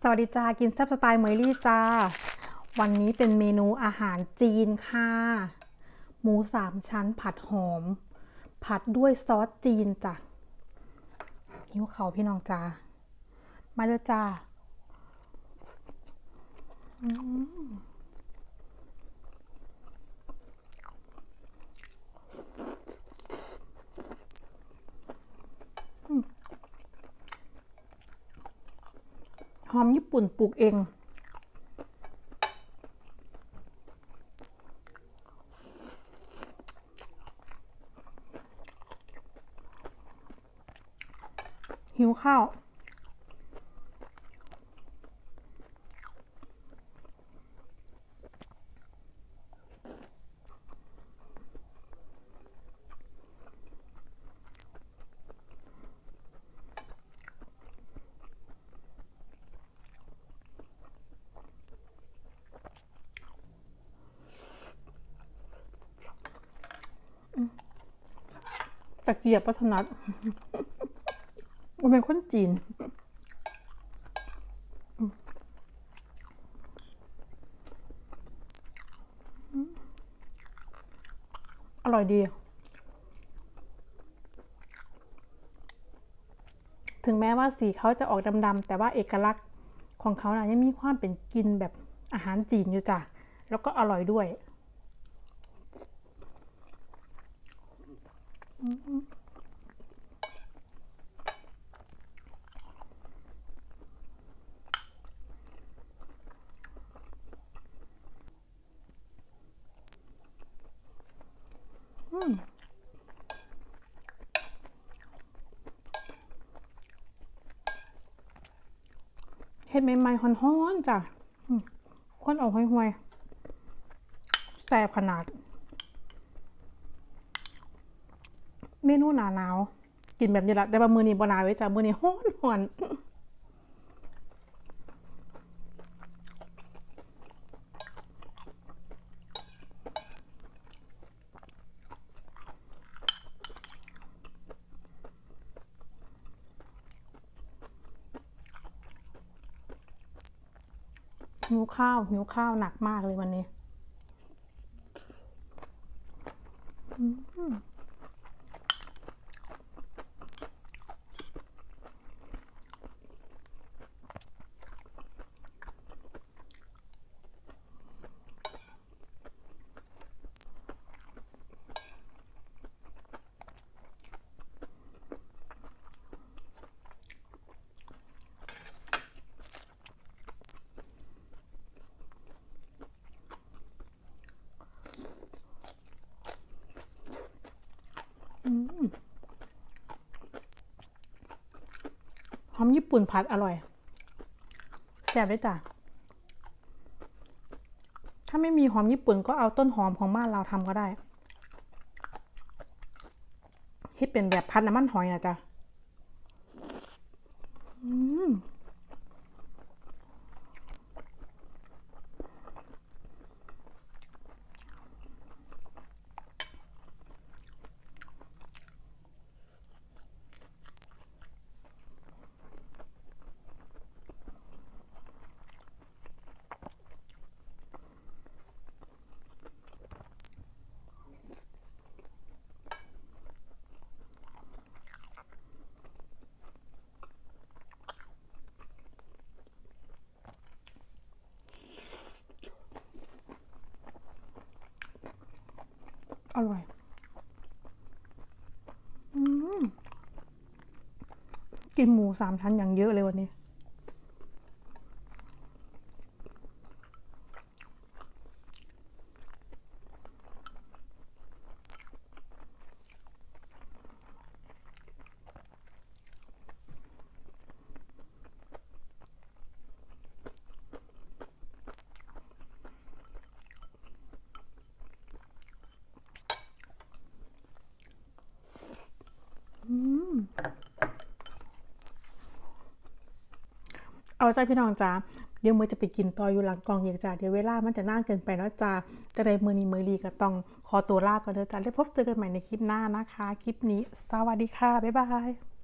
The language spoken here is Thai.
สวัสดีจ้า กินแซ่บสไตล์เมยลี่จ้า วันนี้เป็นเมนูอาหารจีนค่ะ หมูสามชั้นผัดหอม ผัดด้วยซอสจีนจ้ะหิวเขาพี่น้องจ้า มาเด้อจ้า หอมญี่ปุ่นปลูกเอง หิวข้าว ตะเกียบปัถนัดมันเป็นคนจีน อร่อยดี ถึงแม้ว่าสีเขาจะออกดำๆแต่ว่าเอกลักษณ์ของเขานะยังมีความเป็นกินแบบอาหารจีนอยู่จ้ะ แล้วก็อร่อยด้วย เห็ดใหม่ๆฮ้อนๆจ้ะคนออกห่วยๆแซ่บขนาด เมนูหนาหนาวกินแบบนี้ละแต่ว่ามือนี้บนาวไว้จ้ะมือนี้ฮ้อนฮ้อนหิวข้าวหิวข้าวหนักมากเลยวันนี้ หอมญี่ปุ่นผัดอร่อยแซ่บด้วยจ้ะถ้าไม่มีหอมญี่ปุ่นก็เอาต้นหอมของบ้านเราทำก็ได้ที่เป็นแบบพัดน้ำมันหอยนะจ๊ะอืม อร่อยอกินหมูสามชั้นอย่างเยอะเลยวันนี้ เอาใจพี่น้องจ้าเดี๋ยวมือจะไปกินต่ออยู่หลังกองเยกจ้าเดี๋ยวเวลามันจะน่าเกินไปแล้วจ้าจะได้มือนี้มือลีก็ต้องขอตัวลาก่อนเด้อจ้าได้พบเจอกันใหม่ในคลิปหน้านะคะ คลิปนี้ สวัสดีค่ะ บ๊ายบาย